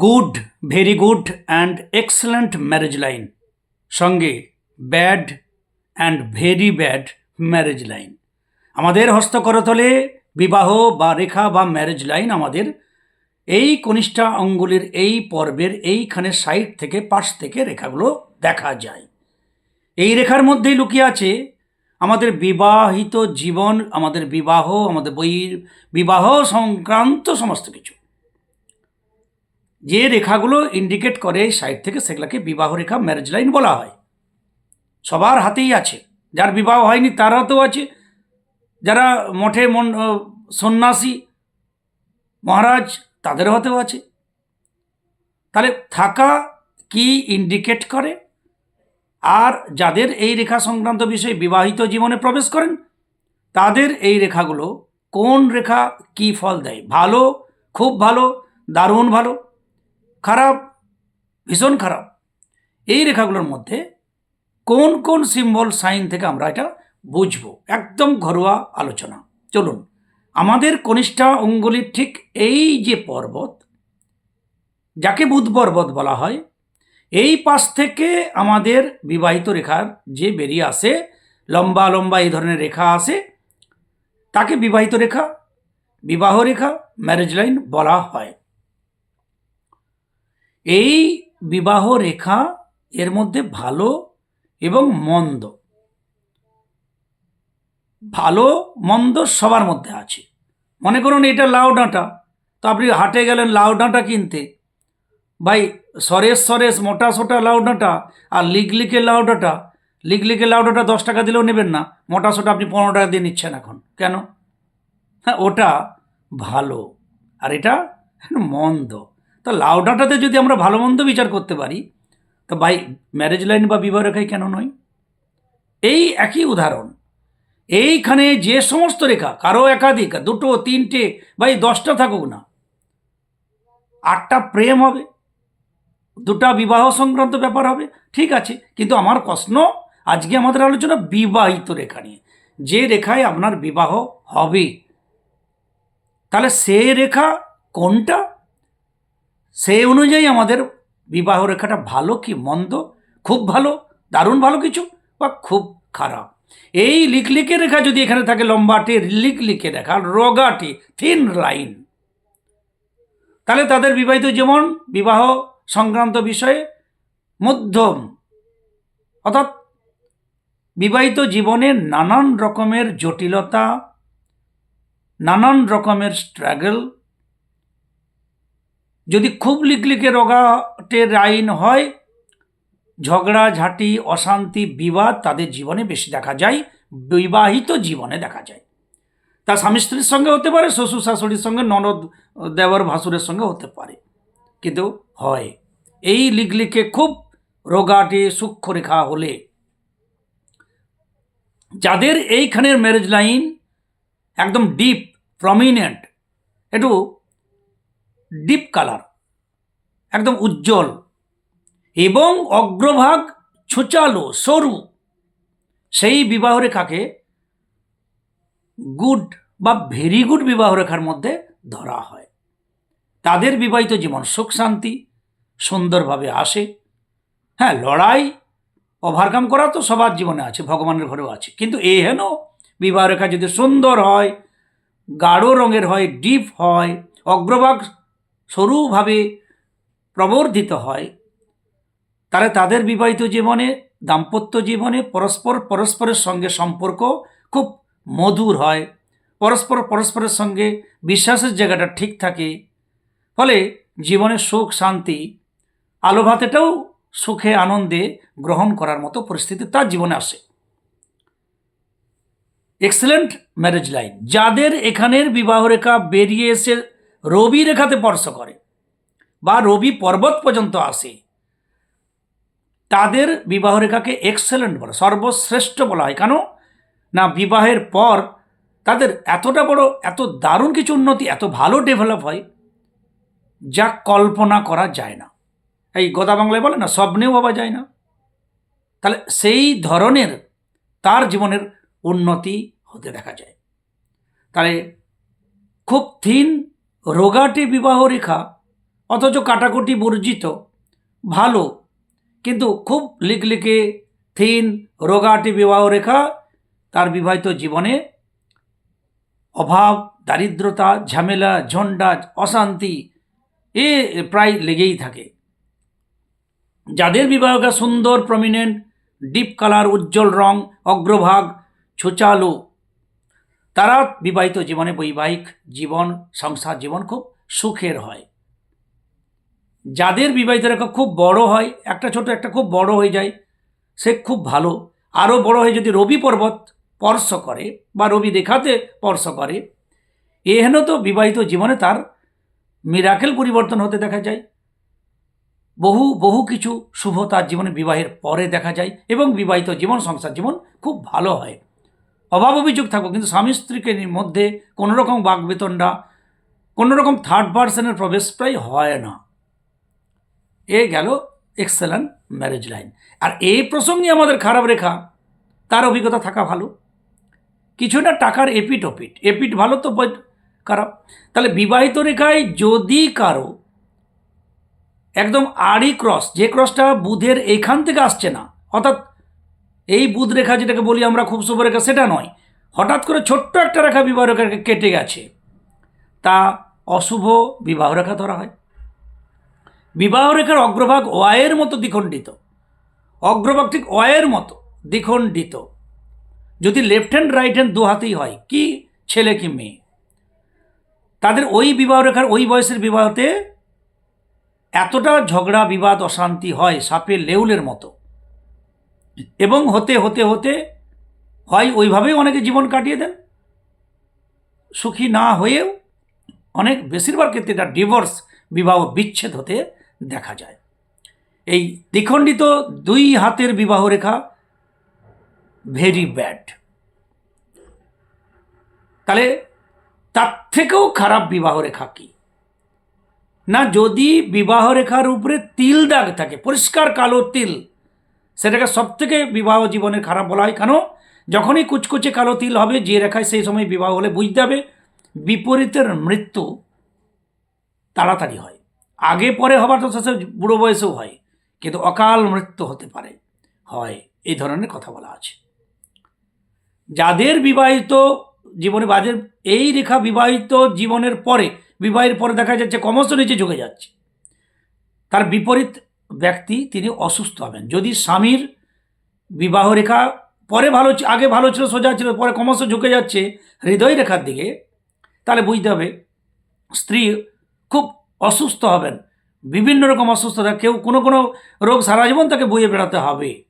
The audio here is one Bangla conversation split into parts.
Good, very good and excellent marriage line. সঙ্গে bad and very bad marriage line. আমাদের হস্তকরতলে বিবাহ বা রেখা বা ম্যারেজ লাইন আমাদের এই কনিষ্ঠা অঙ্গুলির এই পর্বের এইখানে সাইড থেকে পাশ থেকে রেখাগুলো দেখা যায়। এই রেখার মধ্যেই লুকিয়ে আছে আমাদের বিবাহিত জীবন, আমাদের বিবাহ, আমাদের বই, বিবাহ সংক্রান্ত সমস্ত কিছু। যে রেখাগুলো ইন্ডিকেট করে এই সাইড থেকে সেগুলোকে বিবাহ রেখা ম্যারেজ লাইন বলা হয়। সবার হাতেই আছে। যার বিবাহ হয়নি তার হাতেও আছে। যারা মঠে মন সন্ন্যাসী, মহারাজ তাদের হাতেও আছে। তাহলে থাকা কি ইন্ডিকেট করে? আর যাদের এই রেখা সংক্রান্ত বিষয়ে বিবাহিত জীবনে প্রবেশ করেন, তাদের এই রেখাগুলো কোন রেখা কি ফল দেয়? ভালো, খুব ভালো, দারুণ ভালো? খারাপ, ভীষণ খারাপ। এই রেখাগুলোর মধ্যে কোন কোন সিম্বল সাইন থেকে আমরা এটা বুঝব? একদম ঘরোয়া আলোচনা। চলুন, আমাদের কনিষ্ঠা অঙ্গুলির ঠিক এই যে পর্বত, যাকে বুধ পর্বত বলা হয়, এই পাশ থেকে আমাদের বিবাহিত রেখার যে বেরিয়ে আসে, লম্বা লম্বা এই ধরনের রেখা আসে, তাকে বিবাহিত রেখা, বিবাহ রেখা ম্যারেজ লাইন বলা হয়। এই বিবাহ রেখা এর মধ্যে ভালো এবং মন্দ। ভালো, মন্দ সবার মধ্যে আছে। মনে করুন এটা লাউ ডাঁটা। তো আপনি হাটে গেলেন লাউ ডাঁটা কিনতে। ভাই, সরেস সরেস মোটা সোটা লাউ ডাঁটা আর লিগলিকে লাউ ডাঁটা। লিগলিকে লাউ ডাঁটা দশ টাকা দিলেও নেবেন না। মোটা সোটা আপনি পনেরো টাকা দিয়ে নিচ্ছেন এখন। কেন? হ্যাঁ ওটা ভালো আর এটা মন্দ। তো লাউ ডাঁটাতে যদি আমরা ভালো মন্দ বিচার করতে পারি, তা ভাই ম্যারেজ লাইন বা বিবাহ রেখায় কেন নয়? এই একই উদাহরণ। এইখানে যে সমস্ত রেখা, কারও একাধিক, দুটো, তিনটে ভাই দশটা থাকুক না, আটটা প্রেম হবে, দুটা বিবাহ সংক্রান্ত ব্যাপার হবে, ঠিক আছে, কিন্তু আমার প্রশ্ন, আজকে আমাদের আলোচনা বিবাহিত রেখা নিয়ে। যে রেখায় আপনার বিবাহ হবে, তাহলে সে রেখা কোনটা? সেই অনুযায়ী আমাদের বিবাহ রেখাটা ভালো কি মন্দ? খুব ভালো, দারুণ ভালো কিছু বা খুব খারাপ? এই লিকলিকে রেখা যদি এখানে থাকে, লম্বাটে, লিকলিকে রেখা রোগাটি থিন লাইন তাহলে তাদের বিবাহিত জীবন, বিবাহ সংক্রান্ত বিষয়ে মধ্যম। অর্থাৎ বিবাহিত জীবনে নানান রকমের জটিলতা, নানান রকমের স্ট্রাগল যদি খুব লিকলিকে রোগাটে লাইন হয়, ঝগড়া, ঝাঁটি, অশান্তি, বিবাদ তাদের জীবনে বেশি দেখা যায়, বিবাহিত জীবনে দেখা যায়। তা স্বামী স্ত্রীর সঙ্গে হতে পারে, শ্বশুর শাশুড়ির সঙ্গে, ননদ দেবর ভাসুরের সঙ্গে হতে পারে, কিন্তু হয়। এই লিগলিকে খুব রোগাটে সূক্ষ্ম রেখা হলে যাদের এইখানের ম্যারেজ লাইন একদম ডিপ প্রমিনেন্ট একটু ডিপ কালার একদম উজ্জ্বল। এবং অগ্রভাগ ছোচালো সরু। সেই বিবাহ রেখাকে গুড বা ভেরি গুড বিবাহ রেখার মধ্যে ধরা হয়। তাদের বিবাহিত জীবন সুখ, শান্তি, সুন্দরভাবে আসে। হ্যাঁ লড়াই ওভারকাম করা তো সবার জীবনে আছে, ভগবানের ঘরেও আছে। কিন্তু এ হেন বিবাহ রেখা যদি সুন্দর হয়, গাঢ় রঙের হয় ডিপ হয়, অগ্রভাগ সরুভাবে প্রবর্ধিত হয়, তাহলে তাদের বিবাহিত জীবনে, দাম্পত্য জীবনে পরস্পর পরস্পরের সঙ্গে সম্পর্ক খুব মধুর হয়। পরস্পর পরস্পরের সঙ্গে বিশ্বাসের জায়গাটা ঠিক থাকে। ফলে জীবনে সুখ, শান্তি, আলো ভাতেটাও সুখে, আনন্দে গ্রহণ করার মতো পরিস্থিতি তার জীবনে আসে। এক্সেলেন্ট ম্যারেজ লাইন যাদের এখানের বিবাহ রেখা বেরিয়ে এসে রবি রেখাতে স্পর্শ করে বা রবি পর্বত পর্যন্ত আসে, তাদের বিবাহ রেখাকে এক্সেলেন্ট বলা, সর্বশ্রেষ্ঠ বলা হয়। কেন? না, বিবাহের পর তাদের এতটা বড়, এত দারুণ কিছু উন্নতি, এত ভালো ডেভেলপ হয় যা কল্পনা করা যায় না। এই গোদা বাংলায় বলে না, স্বপ্নেও ভাবা যায় না। তাহলে সেই ধরনের তার জীবনের উন্নতি হতে দেখা যায়। তাহলে খুব থিন রোগাটে বিবাহ রেখা, অথচ কাটাকুটি বর্জিত, ভালো, কিন্তু খুব লিকলিকে, থিন, রোগাটি বিবাহ রেখা, তার বিবাহিত জীবনে অভাব, দারিদ্রতা, ঝামেলা ঝঞ্ঝা অশান্তি, এ প্রায় লেগেই থাকে। যাদের বিবাহকে সুন্দর প্রমিনেন্ট ডিপ কালার উজ্জ্বল রং, অগ্রভাগ ছোচালো তারা বিবাহিত জীবনে বৈবাহিক জীবন, সংসার জীবন খুব সুখের হয়। যাদের বিবাহিত রেখা খুব বড় হয়, একটা ছোট একটা খুব বড় হয়ে যায়, সে খুব ভালো। আরও বড় হয়ে যদি রবি পর্বত স্পর্শ করে বা রবি রেখাতে স্পর্শ করে, এহেন তো বিবাহিত জীবনে তার মিরাকেল পরিবর্তন হতে দেখা যায়। বহু বহু কিছু শুভ তার জীবনে বিবাহের পরে দেখা যায় এবং বিবাহিত জীবন, সংসার জীবন খুব ভালো হয়। অভাব অভিযোগ থাকব, কিন্তু স্বামী স্ত্রীকে মধ্যে কোনো রকম বাগবেতনটা কোনো রকম থার্ড পার্সনের প্রবেশ প্রায় হয় না। এ গেল এক্সেলেন্ট ম্যারেজ লাইন আর এই প্রসঙ্গে আমাদের খারাপ রেখা, তার অভিজ্ঞতা থাকা ভালো। কিছুটা টাকার এপিট ওপিট এপিট ভালো তো খারাপ। তাহলে বিবাহিত রেখায় যদি কারও একদম আড়ি ক্রস যে ক্রসটা বুধের এখান থেকে আসছে না, অর্থাৎ এই বুধ রেখা যেটাকে বলি আমরা খুব শুভ রেখা, সেটা নয়। হঠাৎ করে ছোট্ট একটা রেখা বিবাহ রেখাকে কেটে গেছে। তা অশুভ বিবাহ রেখা ধরা হয়। বিবাহ রেখার অগ্রভাগ ওয়াইয়ের মতো দ্বিখণ্ডিত। অগ্রভাগ ঠিক ওয়াইয়ের মতো দ্বিখণ্ডিত। যদি লেফট হ্যান্ড রাইট হ্যান্ড দু হাতেই হয়, কি ছেলে কি মেয়ে? তাদের ওই বিবাহ রেখার ওই বয়সের বিবাহতে এতটা ঝগড়া, বিবাদ, অশান্তি হয় সাপের লেউলের মতো। এবং হতে হতে হতে হয় ওইভাবেই অনেকে জীবন কাটিয়ে দেন। সুখী না হয়েও অনেক বেশিরভাগ ক্ষেত্রে এটা ডিভোর্স বিবাহ বিচ্ছেদ হতে দেখা যায়। এই দ্বিখণ্ডিত দুই হাতের বিবাহ রেখা ভেরি ব্যাড তাহলে তার থেকেও খারাপ বিবাহ রেখা কি? না, যদি বিবাহ রেখার উপরে তিল দাগ থাকে, পরিষ্কার কালো তিল সেটাকে সব থেকে বিবাহ জীবনের খারাপ বলা হয়। কেন? যখনই কুচকুচে কালো তিল হবে, যে রেখায় সেই সময় বিবাহ হলে বুঝতে হবে, বিপরীতের মৃত্যু তাড়াতাড়ি হয়। আগে পরে হবার তো শেষে বুড়ো বয়সেও হয়, কিন্তু অকাল মৃত্যু হতে পারে, হয়, এই ধরনের কথা বলা আছে। যাদের বিবাহিত জীবনে বাজের এই রেখা বিবাহিত জীবনের পরে, বিবাহের পরে দেখা যাচ্ছে ক্রমশ নিচে ঝুঁকে যাচ্ছে। তার বিপরীত ব্যক্তি তিনি অসুস্থ হবেন। যদি স্বামীর বিবাহ রেখা পরে ভালো আগে ভালো ছিল, সোজা ছিল, পরে ক্রমশ ঝুঁকে যাচ্ছে হৃদয় রেখার দিকে, তাহলে বুঝতে হবে স্ত্রী খুব অসুস্থ হবেন। বিভিন্ন রকম অসুস্থতা, কেউ কোনো কোনো রোগ সারা জীবন তাকে বইয়ে বেড়াতে হবে।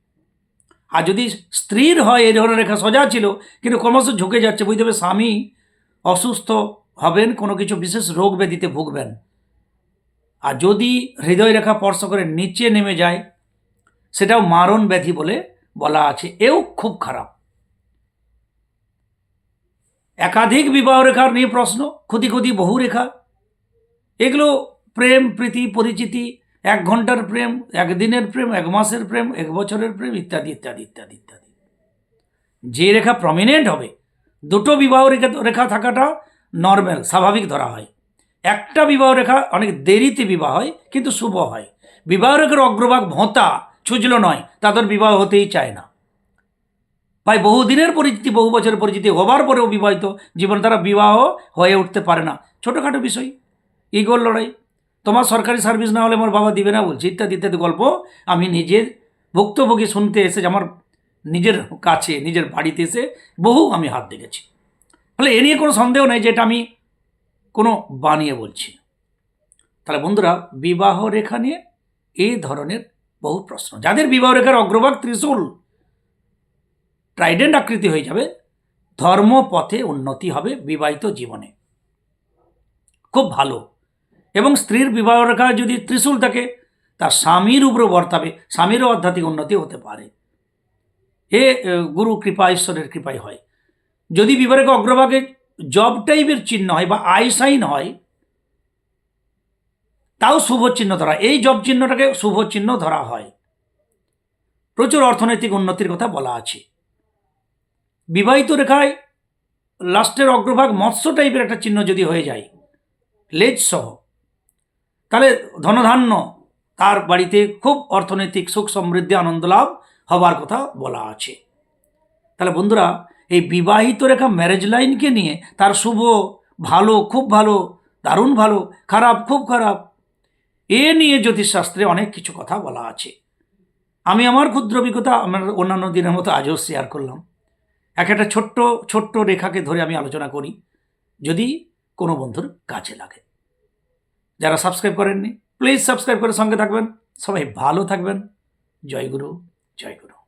আর যদি স্ত্রীর হয়, এই ধরনের রেখা সোজা ছিল, কিন্তু ক্রমশ ঝুঁকে যাচ্ছে, বুঝতে হবে স্বামী অসুস্থ হবেন, কোনো কিছু বিশেষ রোগ ব্যাধিতে ভুগবেন। আর যদি হৃদয় রেখা স্পর্শ করে নিচে নেমে যায়, সেটাও মারণ ব্যাধি বলে বলা আছে। এও খুব খারাপ। একাধিক বিবাহ রেখার নিয়ে প্রশ্ন ক্ষতি খুদি বহু রেখা এগুলো প্রেম, প্রীতি, পরিচিতি, এক ঘণ্টার প্রেম, একদিনের প্রেম, এক মাসের প্রেম, এক বছরের প্রেম, ইত্যাদি ইত্যাদি ইত্যাদি ইত্যাদি। যে রেখা প্রমিনেন্ট হবে, দুটো বিবাহ রেখা রেখা থাকাটা নর্মাল স্বাভাবিক ধরা হয়। একটা বিবাহ রেখা অনেক দেরিতে বিবাহ হয়, কিন্তু শুভ হয়। বিবাহ রেখার অগ্রভাগ ভোঁতা, ছুজলো নয় তাদের বিবাহ হতেই চায় না। ভাই, বহুদিনের পরিচিতি, বহু বছরের পরিচিতি হবার পরেও বিবাহিত জীবন তারা বিবাহ হয়ে উঠতে পারে না। ছোটোখাটো বিষয়। ইগোর লড়াই। তোমার সরকারি সার্ভিস না হলে আমার বাবা দিবে না বলছে। ইত্যাদি ইত্যাদি গল্প আমি নিজের ভুক্তভোগী শুনতে এসে যে আমার নিজের কাছে, নিজের বাড়িতে এসে বহু আমি হাত দেখেছি। ফলে এ নিয়ে কোনো সন্দেহ নেই যে এটা আমি কোনো বানিয়ে বলছি। তাহলে বন্ধুরা, বিবাহ রেখা নিয়ে এই ধরনের বহু প্রশ্ন। যাদের বিবাহ রেখার অগ্রভাগ ত্রিশূল ট্রাইডেন্ট আকৃতি হয়ে যাবে, ধর্মপথে উন্নতি হবে বিবাহিত জীবনে। খুব ভালো। এবং স্ত্রীর বিবাহ রেখা যদি ত্রিশূল থাকে, তার স্বামীর উপরে বর্তাবে, স্বামীরও আধ্যাত্মিক উন্নতি হতে পারে। এ, গুরু কৃপা, ঈশ্বরের কৃপাই হয়। যদি বিবাহ রেখা অগ্রভাগে জব টাইপের চিহ্ন হয় বা আই হয়, তাও শুভ চিহ্ন ধরা, এই জব চিহ্নটাকে শুভ চিহ্ন ধরা হয়। প্রচুর অর্থনৈতিক উন্নতির কথা বলা আছে। বিবাহিত রেখায় লাস্টের অগ্রভাগ মৎস্য টাইপের একটা চিহ্ন যদি হয়ে যায়, লেজ সহ, তাহলে ধনধান্য তার বাড়িতে খুব অর্থনৈতিক সুখ সমৃদ্ধি, আনন্দ লাভ হবার কথা বলা আছে। তাহলে বন্ধুরা এই বিবাহিত রেখা ম্যারেজ লাইনকে নিয়ে তার শুভ, ভালো, খুব ভালো, দারুণ ভালো, খারাপ, খুব খারাপ, এ নিয়ে জ্যোতিষশাস্ত্রে অনেক কিছু কথা বলা আছে। আমি আমার ক্ষুদ্র অভিজ্ঞতা আমার অন্যান্য দিনের মতো আজও শেয়ার করলাম। এক একটা ছোট্ট ছোট্ট রেখাকে ধরে আমি আলোচনা করি, যদি কোনো বন্ধুর কাজে লাগে। যারা সাবস্ক্রাইব করেননি প্লিজ সাবস্ক্রাইব করে সঙ্গে থাকবেন। সবাই ভালো থাকবেন। জয় গুরু জয় গুরু।